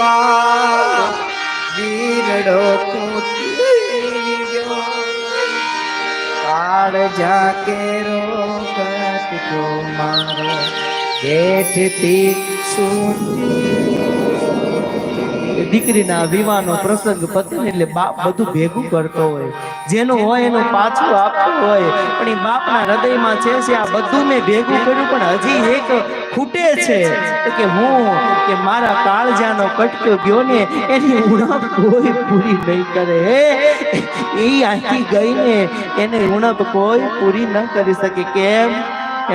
મારો વીરડો કૂદી ગયો કાળ જાકેરો કટકો મારો. જેઠથી સૂતી દીકરીના વિવાહનો પ્રસંગ પતે એટલે બાપ બધું ભેગું કરતો હોય. જેનું હોય એનું પાછું આપતું હોય. પણ એ બાપના હૃદયમાં છે આ બધું મેં ભેગું કર્યું, પણ હજી એક ખૂટે છે કે હું કે મારા કાળજાનો કટકો ગયો ને એની ઉણપ કોઈ પૂરી નહીં કરે. એ આખી ગઈ ને એને ઉણપ કોઈ પૂરી ન કરી શકે. કેમ?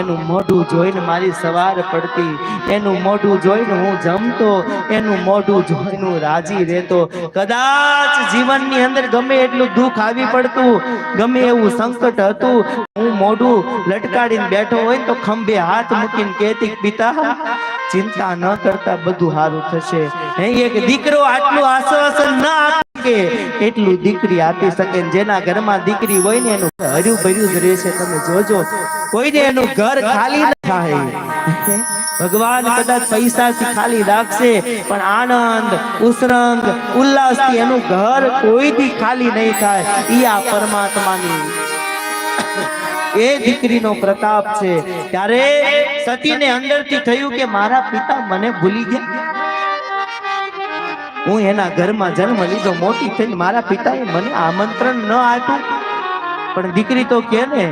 એનું મોઢું જોઈને મારી સવાર પડતી. એનું મોઢું જોઈને હું જમતો. એનું મોઢું જોઈને રાજી રહેતો. કદાચ જીવનની અંદર ગમે એટલું દુઃખ આવી પડતું, ગમે એવું સંકટ હતું, હું મોઢું લટકાડીને બેઠો હોય તો ખંભે હાથ મૂકીને કહેતી પિતા, ચિંતા ન કરતા બધું સારું થશે. હે, એક દીકરો આટલું આશ્વાસન ના શકે એટલું દીકરી આપી શકે જેના ઘરમાં દીકરી હોય ને એનું હર્યું ભર્યું જ રહેશે. તમે જોજો કોઈને એનું ઘર ખાલી ન થાય. ભગવાન કદાચ પૈસાથી ખાલી રાખશે પણ આનંદ ઉસરંગ ઉલ્લાસથી એનું ઘર કોઈથી ખાલી નહીં થાય. એ આ પરમાત્માની એ દીકરીનો પ્રતાપ છે. ત્યારે સતીને અંદરથી થયું કે મારા પિતા મને ભૂલી ગયા. હું એના ઘરમાં જન્મ લીધો મોટી થઈને મારા પિતાએ મને આમંત્રણ ન આપ્યું. પણ દીકરી તો કે ને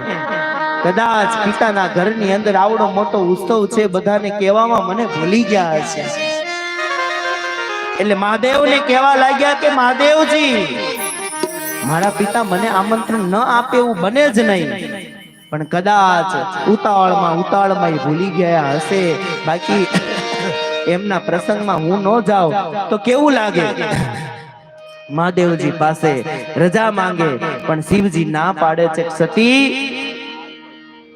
કદાચ પિતાના ઘરની અંદર આવડો મોટો ઉત્સવ છે, બધાને કહેવામાં મને ભૂલી ગયા હશે. એટલે મહાદેવને કહેવા લાગ્યા કે, મહાદેવજી, મારા પિતા મને આમંત્રણ ન આપે એવું બને જ નહીં. પણ કદાચ ઉતાવળમાં એ ભૂલી ગયા હશે. બાકી એમના પ્રસંગમાં હું ન જાઉં તો કેવું લાગે? મહાદેવજી પાસે રજા માંગે, પણ શિવજી ના પાડે છે. સતી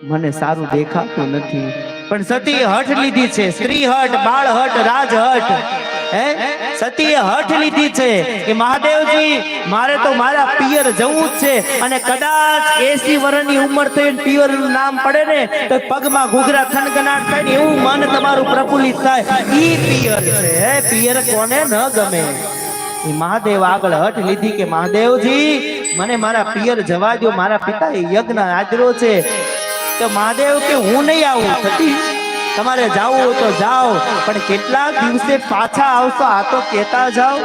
મને સારું દેખાતું નથી. પણ સતી હઠ લીધી છે. સ્ત્રી હઠ બાળ હઠ રાજ હઠ. હે? સતી હઠ લીધી છે કે મહાદેવજી મારે તો મારા પિયર જવું જ છે. અને કદાચ એસી વર્ષની ઉંમર થઈ પિયરનું નામ પડે ને તો પગમાં ઘૂઘરા થનગનાટ થાય ને એવું મન તમારું પ્રફુલ્લિત થાય. ઈ પિયર છે. હે પિયર કોને ન ગમે? એ મહાદેવ આગળ હઠ લીધી કે મહાદેવજી મને મારા પિયર જવા દો મારા પિતા યજ્ઞ હાજરો છે. તો મહાદેવ કે હું નહીં આવું, થતી તમારે જાવું તો જાઓ, પણ કેટલા દિવસે પાછા આવશો, આ તો કહેતા જાઓ.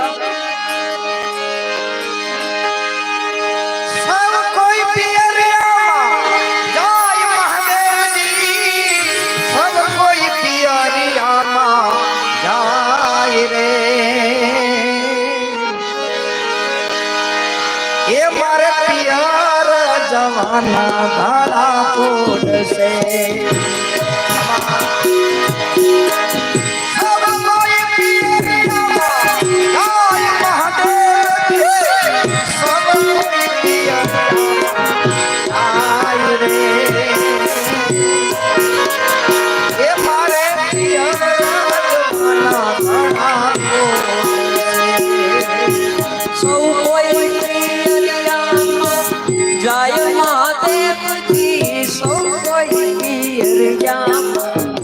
જવાના ધારા પોડશે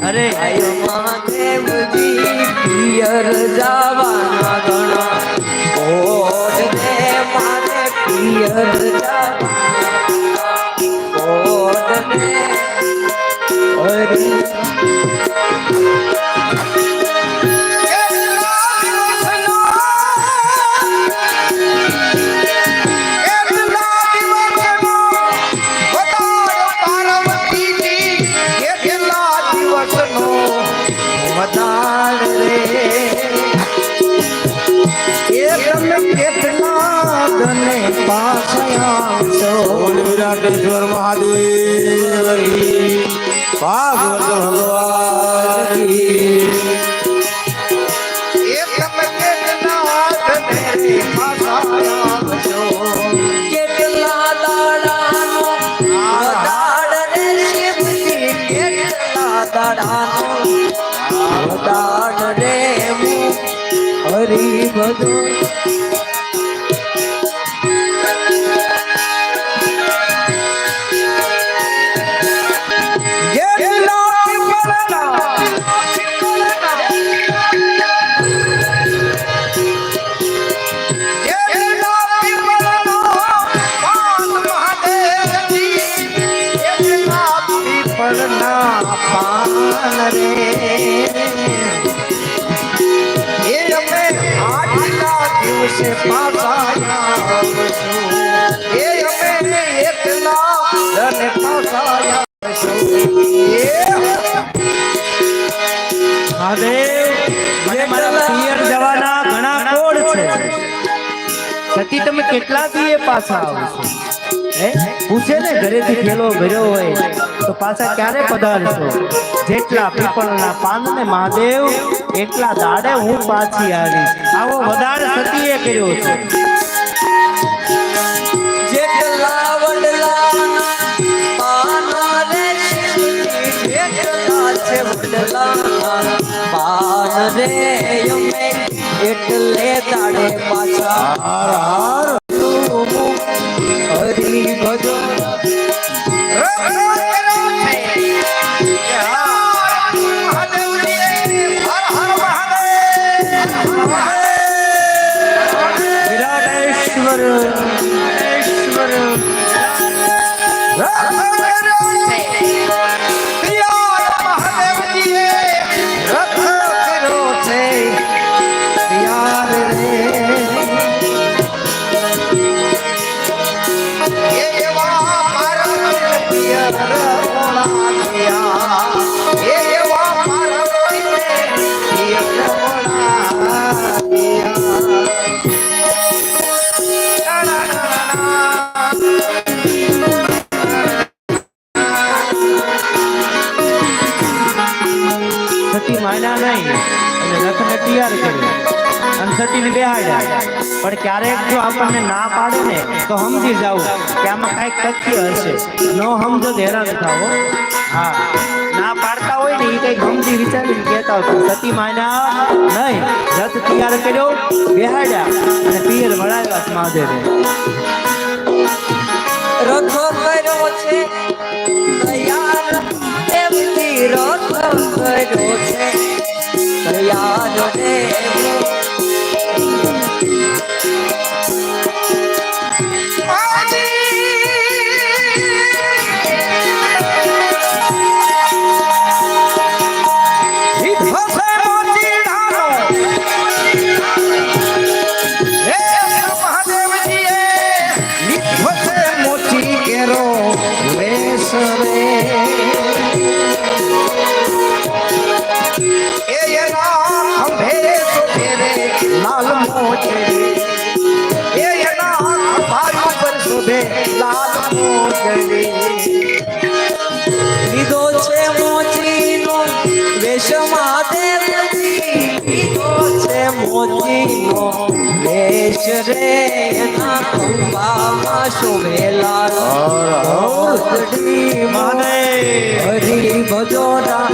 અરે જાય મહાદેવજી પિયર જવાના ગણા. પિયર જવાના દાડ રે હરી બધું સતી તમે કેટલા દીએ પાછા આવશો હે? પૂછે ને, ઘરેથી ખેલો ભર્યો હોય તો પાછા ક્યારે પધારશો? જેટલા પીપળના પાનને મહાદેવ, એટલા દાડે હું પાછી આવી આવો વધારે સતીએ કર્યો છે. જેટલા પાના રે એટલે દાડે પાછા હરી ભજન વિરાટેશ્વર ક્યારેક ના પાડે ને તો સમજી જાવ કે આમાં કાંઈક તથ્ય હશે. ન સમજો તો હેરાન થાવો હા. ના પાડતા હોય ને એ કંઈક સમજી વિચારીને કહેતા હોય. સતી માન્યા નહીં. રથ તૈયાર કર્યો? બેહાડ્યા. અને પિયર વળાવ્યા મહાદેવે. રે એના ખંભામાં શોભેલા હરી ભજોરા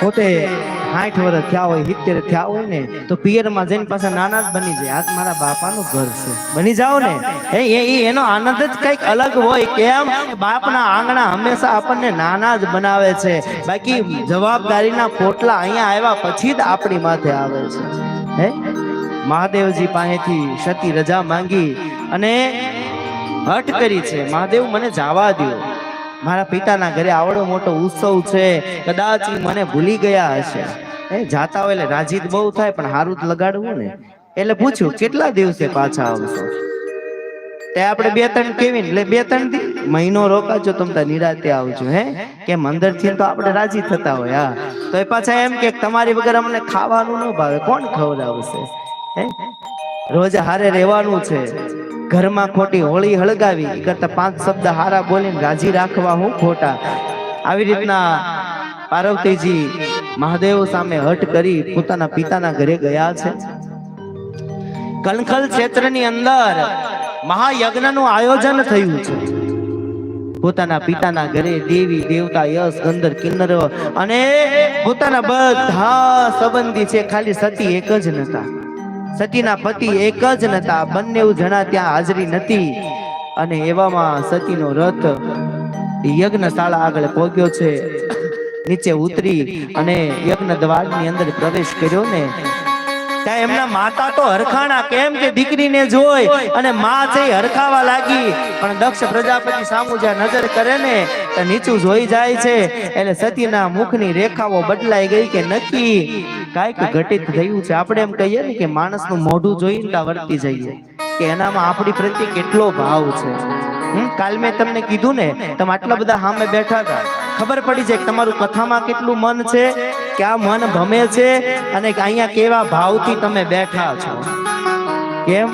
પોતે આઠ વર્ષ થયા હોય, સિત્તેર થયા હોય ને, તો પિયરમાં જઈને પાછા નાના જ બની જાય. આજ મારા બાપાનું ઘર છે. બની જાઓ ને. એ એનો આનંદ જ કંઈક અલગ હોય. કેમ? બાપના આંગણા હંમેશા આપણને નાના જ બનાવે છે. બાકી જવાબદારીના પોટલા અહીંયા આવ્યા પછી જ આપણી માથે આવે છે. હે? મહાદેવજી પાસેથી સતી રજા માંગી અને હટ કરી છે. મહાદેવ, મને જાવા દ્યો. મારા પિતાના ઘરે આવડો મોટો ઉત્સવ છે. કદાચ મને ભૂલી ગયા હશે. એ જાતા હોય એટલે રાજીત બહુ થાય, પણ હારું જ લગાડવું ને. એટલે પૂછ્યું, કેટલા દિવસે પાછા આવશો? તે આપણે બે ત્રણ કેવી એટલે બે ત્રણ દી. મહિનો રોકાજો તમને નિરાતે આવજો, હે? કે મંદરથી તો આપણે રાજી થતા હોય, હા. તો એ પાછા એમ કે તમારી વગર અમને ખાવાનું ન ભાવે. કોણ ખવડાવશે? હે? રોજ હારે રહેવાનું છે. ઘરમાં ખોટી હોળી હળગાવી કરતા પાંચ શબ્દ હારા બોલીને રાજી રાખવા હું ખોટા. આવી રીતના પાર્વતીજી મહાદેવ સામે હટ કરી પોતાના પિતાના ઘરે ગયા છે. કલખલ ક્ષેત્રની અંદર મહાયજ્ઞનું આયોજન થયું છે. પોતાના પિતાના ઘરે દેવી, દેવતા, યશ ગંધર કિન્નર અને પોતાના બધા સંબંધી છે, ખાલી સતી એક જ નતા. સતીના પતિ એક જ નતા. બંને જણા ત્યાં હાજરી નથી. અને એવામાં સતીનો રથ યજ્ઞશાળા આગળ પહોંચ્યો છે. નીચે ઉતરી અને યજ્ઞ દ્વારની અંદર પ્રવેશ કર્યો ને ત્યાં એમના માતા તો હરખાણા કેમ કે દીકરીને જોઈ અને માં છે હરખાવા લાગી. પણ દક્ષ પ્રજાપતિ સામુ જ્યાં નજર કરે ને તો નીચું જોઈ જાય છે. એટલે સતીના મુખની રેખાઓ બદલાઈ ગઈ કે નક્કી. કાંઈક ઘટિત થયું છે. આપણે એમ કહીએ ને કે માણસનું મોઢું જોઈને વર્તી જઈએ. કે એનામાં આપણી પ્રત્યે કેટલો ભાવ છે. કાલ મેં તમને કીધું ને, તમે આટલા બધા સામે બેઠા હતા. ખબર પડી જાય તમારું કથામાં કેટલું મન છે, કે આ મન ભમે છે અને અહીંયા કેવા ભાવથી તમે બેઠા છો? કેમ?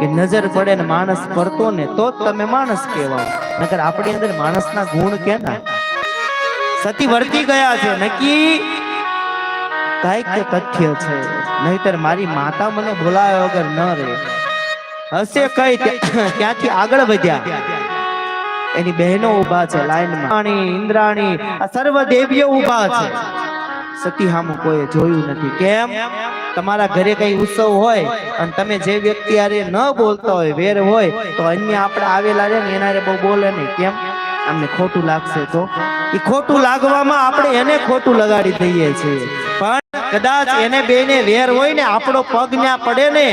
કે નજર પડે ને માણસ પડતો ને તો તમે માણસ કહેવાય નકર આપણી અંદર માણસના ગુણ કેના? સતી વર્તી ગયા છે, નક્કી? કાંઈક તો તથ્ય છે. નહીતર મારી માતા મને બોલાવ્યા વગર ન રહે. હશે કઈ ત્યાંથી આગળ વધ્યા? એની બહેનો ઊભા છે લાઈનમાં. રાણી, ઇન્દ્રાણી, આ સર્વ દેવીઓ ઊભા છે. સતી હામું કોઈ જોયું નથી. કેમ? તમારા ઘરે કઈ ઉત્સવ હોય અને તમે જે વ્યક્તિ આરે ન બોલતા હોય, વેર હોય, તો અન્ય આપણે આવેલા છે ને એના બહુ બોલે નહીં. કેમ? અમને ખોટું લાગશે તો. એ ખોટું લાગવામાં આપણે એને ખોટું લગાડી દઈએ છીએ. પણ કદાચ એને બેને વેર હોય ને, આપણો પગ ત્યાં પડે ને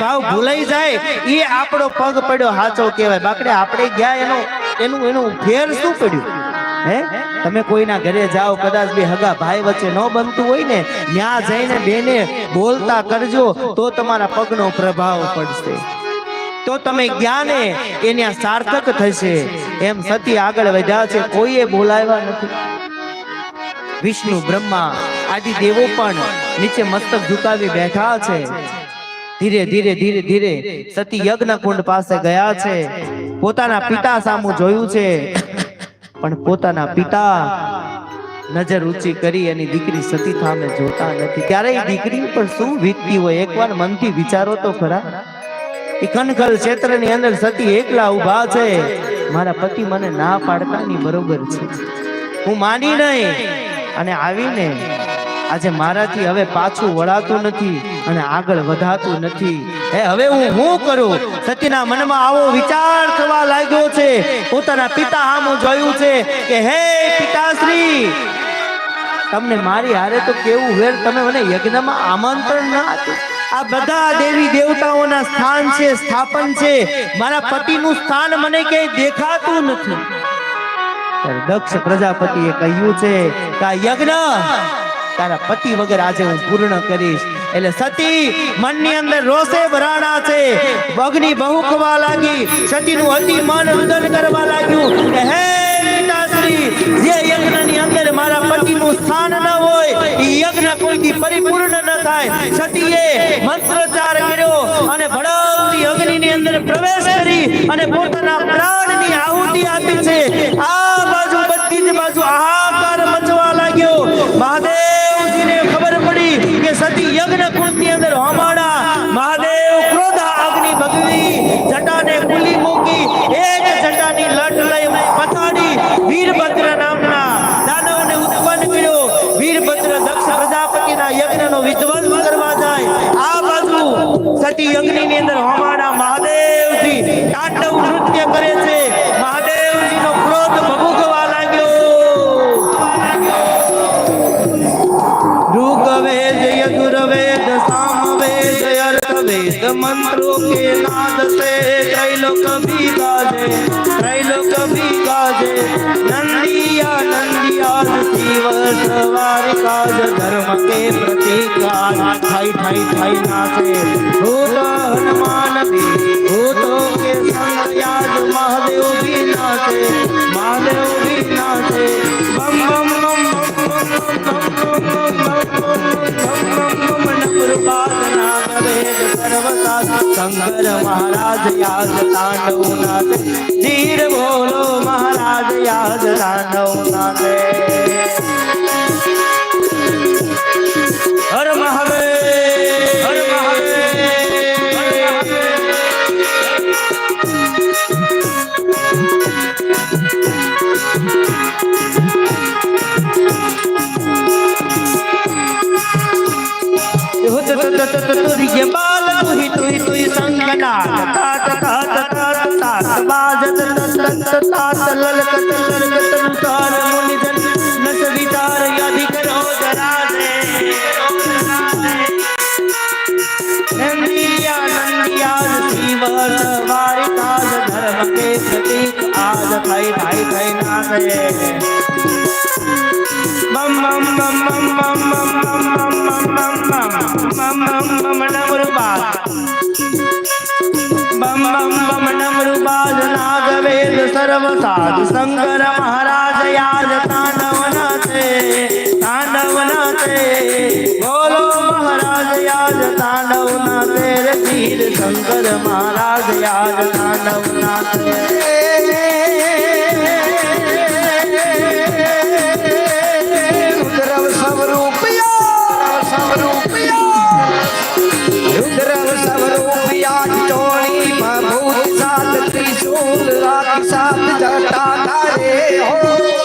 ભાવ ભૂલાઈ જાય એ આપણો પગ પડ્યો હાચો કહેવાય. બાકડે આપણે ગયા એનો, એનું એનું ફેર શું પડ્યું? હે? તમે કોઈના ઘરે જાઓ, કદાચ બે હગા ભાઈ વચ્ચે ન બનતું હોય ને ત્યાં જઈને બેને બોલતા કરજો, તો તમારા પગનો પ્રભાવ પડશે. તો તમે જ્ઞાને એને સાર્થક થશે. એમ સતી આગળ વધ્યા છે, કોઈએ બોલાવ્યા નથી. વિષ્ણુ, બ્રહ્મા, આદિ દેવો પણ નીચે મસ્તક ઝુકાવી બેઠા છે. ધીરે ધીરે ધીરે ધીરે સતી યજ્ઞ કુંડ પાસે ગયા છે. પોતાના પિતા સામું જોયું છે. પણ પોતાના પિતા નજર ઊંચી કરી એની દીકરી સતી સામે જોતા નથી. ત્યારે એ દીકરી પર શું વીતતી હોય? એકવાર મનથી વિચારો તો ખરા. એ કનખલ ક્ષેત્રની અંદર સતી એકલા ઊભા છે. મારા પતિ મને ના પાડતાની બરોબર છે. હું માની નહીં. અને આવીને આજે મારાથી હવે પાછું વળાતું નથી અને આગળ વધાતું નથી. હે, હવે હું શું કરું? સતીના મનમાં આવો વિચાર થવા લાગ્યો છે. પોતાના પિતા હામું જોયું છે કે, હે પિતાશ્રી, તમને મારી હારે તો કેવું વેર? તમે મને યજ્ઞમાં આમંત્રણ ના આપ્યું આ બધા દેવી દેવતાઓના સ્થાન છે, સ્થાપન છે. મારા પતિનું સ્થાન મને ક્યાંય દેખાતું નથી. દક્ષ પ્રજાપતિએ કહ્યું છે કે યજ્ઞ તારા પતિ વગર આજે હું પૂર્ણ કરીશ. એટલે સતી, મનની અંદર રોષે ભરાણા છે. અગ્નિ બહુ ખવા લાગી. સતીનું અતિ મન રુદન કરવા લાગ્યું કે હે પિતાશ્રી, જે યજ્ઞની અંદર મારા પતિનું સ્થાન ન હોય, એ યજ્ઞ કોઈથી પરિપૂર્ણ ન થાય. સતીએ મંત્રોચ્ચાર કર્યો અને ભડકતી અગ્નિની અંદર પ્રવેશ કરી અને પોતાના પ્રાણની આહુતિ આપી છે. આ भी गाजे त्रैलोक भी गाजे नंदिया नंदिया शिव सवार काज धर्म के प्रतीक आज ठाई ठाई ठाई नाचे भूत हनुमान भी भूतों के संग आज महादेव भी नाचे महादेव भी नाचे बम बम बम बम बम बम પર્વતા શંકર મહારાજ યાદ તાંડવ નાથે ધીર બોલો મહારાજ યાદ તાંડવ નાથે તુરિય બાલ તુહી તુહી તુહી સંગના તાત તાત તાત તાત બાજત તત તાત લલક લલક તાર મુનિ ધન નસ વિચાર યાદિ કરો જરા દે નંદિયા નંદિયા જીવન વારી કાજ ધર્મ કે પ્રતીક આજ થઈ થઈ થઈ ના ગયે सर्व साधु शंकर महाराज याद तांडव नाचे तांडव नाचे बोलो महाराज याद तांडव नाचे रे वीर शंकर महाराज याद तांडव नाचे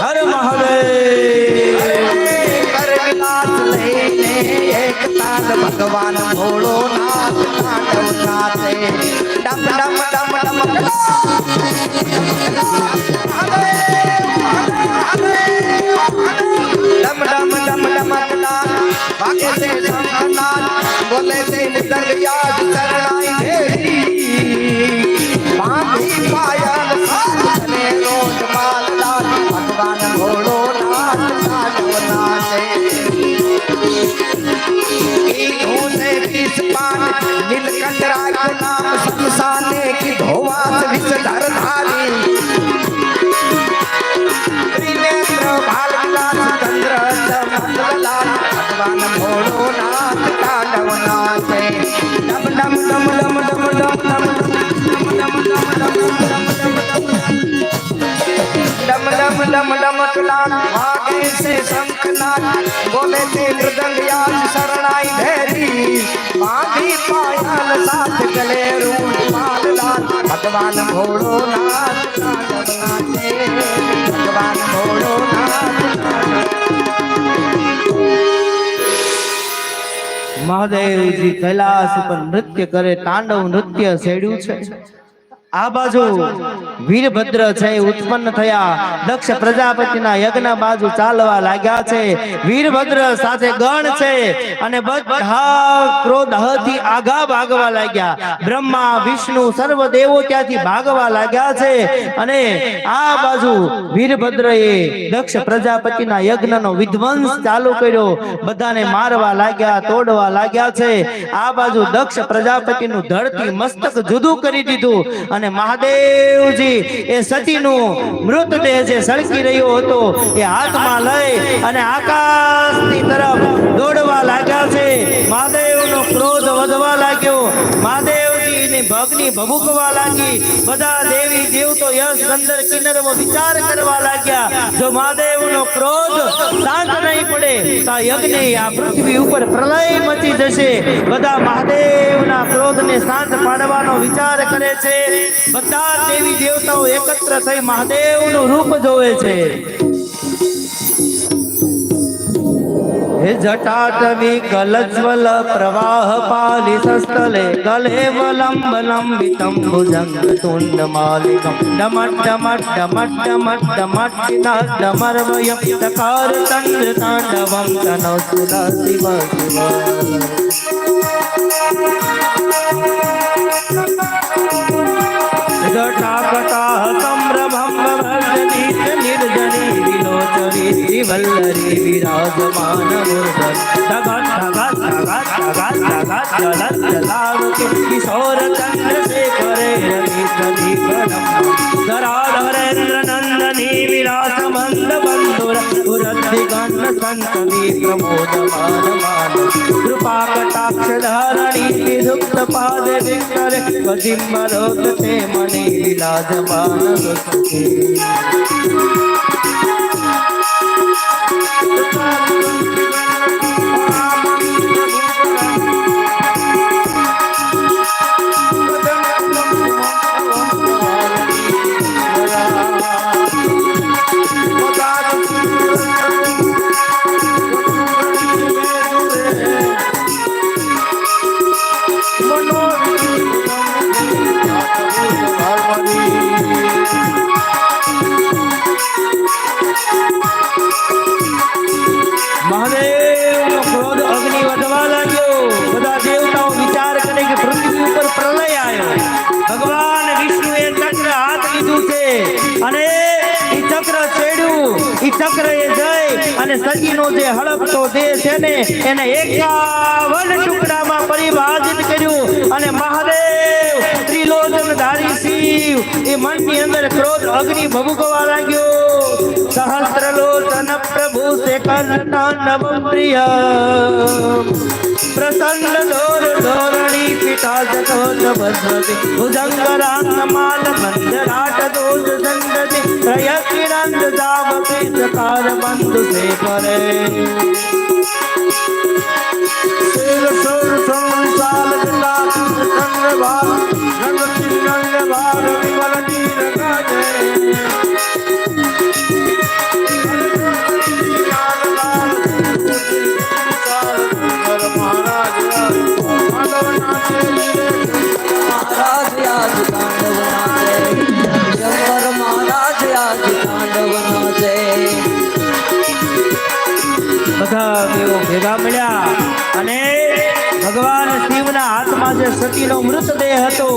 હર મહાદેવ ભગવાન ભોળો નાથ નાટવ નાથે ડમ ડમ ડમ ડમ ડમ ડમ ડમ ભાગે છે બોલે છે દરિયા ચરણાઈ બોલે તે મૃદંગ યાદ શરણાઈ ધેરી આધી પાયલ સાથ ગલેરું ભગવાન ભોળો ભગવાન ભોળો મહાદેવજી કૈલાસ ઉપર નૃત્ય કરે, તાંડવ નૃત્ય છેડ્યું છે. આ બાજુ વીરભદ્ર છે, ઉત્પન્ન થયા. દક્ષ પ્રજાપતિના યજ્ઞ બાજુ ચાલવા લાગ્યા છે. વીરભદ્ર સાથે ગણ છે અને બધા ક્રોધથી આગા ભાગવા લાગ્યા. બ્રહ્મા, વિષ્ણુ સર્વ દેવો ત્યાંથી ભાગવા લાગ્યા છે અને આ બાજુ વીરભદ્રએ દક્ષ પ્રજાપતિના યજ્ઞનો વિધ્વંસ ચાલુ કર્યો. બધાને મારવા લાગ્યા, તોડવા લાગ્યા છે. આ બાજુ દક્ષ પ્રજાપતિનું ધરતી મસ્તક જુદું કરી દીધું અને મહાદેવજી એ સતીનું મૃતદેહ જે સળકી રહ્યો હતો, એ હાથમાં લઈ અને આકાશની તરફ દોડવા લાગ્યા છે. મહાદેવનો ક્રોધ વધવા લાગ્યો. ભગની ભભૂકવા લાગી. બધા દેવી દેવતો યશ ગંધર કિન્નરવો વિચાર કરવા લાગ્યા. જો મહાદેવનો ક્રોધ શાંત નહીં પડે, તો યજ્ઞ આ પૃથ્વી ઉપર પ્રલય મચી જશે. બધા મહાદેવના ક્રોધને શાંત પાડવાનો વિચાર કરે છે. બધા દેવી દેવતાઓ એકત્ર થઈ મહાદેવનું રૂપ જોવે છે. હે જટાટવી કલજ્વલ પ્રવાહ પાલિસસ્થલે ગલે વલંબ લંબિતમ ભુજંગ તુંડ માલિકમ ડમટ ડમટ ડમટ ડમટ ડમટ કિનાર ડમરવયમ તકાર તંડ તાંડવમ તનો સુદા શિવ શિવ જટાકટા સંભ્રમં ભજનીત નિર્જની વલ્લરી વિરાજમાન ધગત જલત જલાવતી કિશોર નંદની વિલાસ મંદ બંધુર પુરદ્ધિગણ સંતવી પ્રમોદમાન માન કૃપા કટાક્ષ ધારણી વિધુક્ત પાદ વિક્ટરે કદિમ્બરોગ તે મણિ વિલાજમાન સુખી હડપતો દેહ છે ને, એને એકાવન ટુકડામાં પરિભાજિત કર્યું અને મહાદેવ ત્રિલોચન ધારી શિવ, એ મનની અંદર ક્રોધ, અગ્નિ ભભૂકવા લાગ્યો. સહસ્ત્રલોચન પ્રભુ સે કર્ણતાંડવમ પ્રિય પ્રસન્ન દોર ધોરણી પિતા જગત ભદ્રતિ ભુજંગરાંગ માલ મંદરાટ દોષ સંગતિ પ્રયત્નંદ જાવકે ચકાર બંધુ સે પરે શેર સોર સંસાલ જલા ચંદ્રભાર જગતી નંદભાર વિમલ નીર ગાજે મહારાજ બધા ભેગા મળ્યા અને ભગવાન શિવના હાથમાં જે સતીનો મૃતદેહ હતો.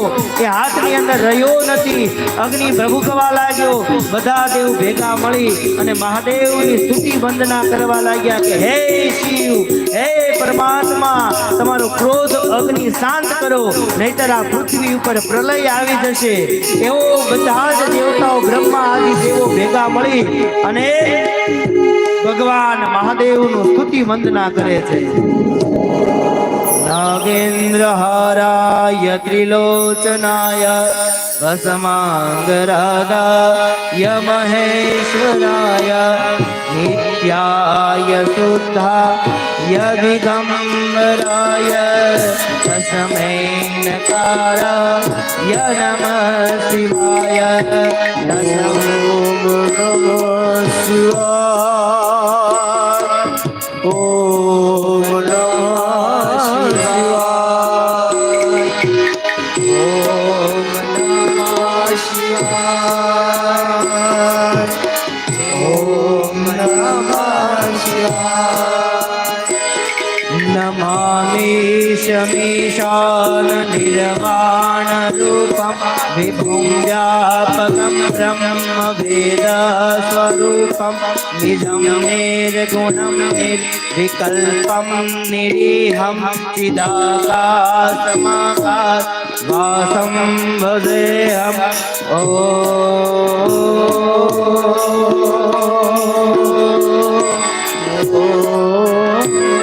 એ હાથની અંદર રહ્યો નથી. અગ્નિ પ્રભુકવા લાગ્યો. બધા દેવ ભેગા મળી અને મહાદેવની સ્તુતિ વંદના કરવા લાગ્યા કે, હે શિવ, હે પરમાત્મા, તમારો ક્રોધ અગ્નિ શાંત કરો, નહીતર આ પૃથ્વી ઉપર પ્રલય આવી જશે. એવો બધા જ દેવતાઓ બ્રહ્મા આદિ દેવો ભેગા મળી અને ભગવાન મહાદેવનું સ્તુતિ વંદના કરે છે. નાગેન્દ્ર હારાય ત્રિલોચનાય ભસમાંગરાગાય મહેશ્વરાય નિત્યાય શુદ્ધાય દિગંબરાય તસ્મૈનકારાય નમઃ શિવાય ઓમ निर्गुणं निर्विकल्पं निरीहं चिदाकाशमाकाशवासं भजेऽहम् ओ Oh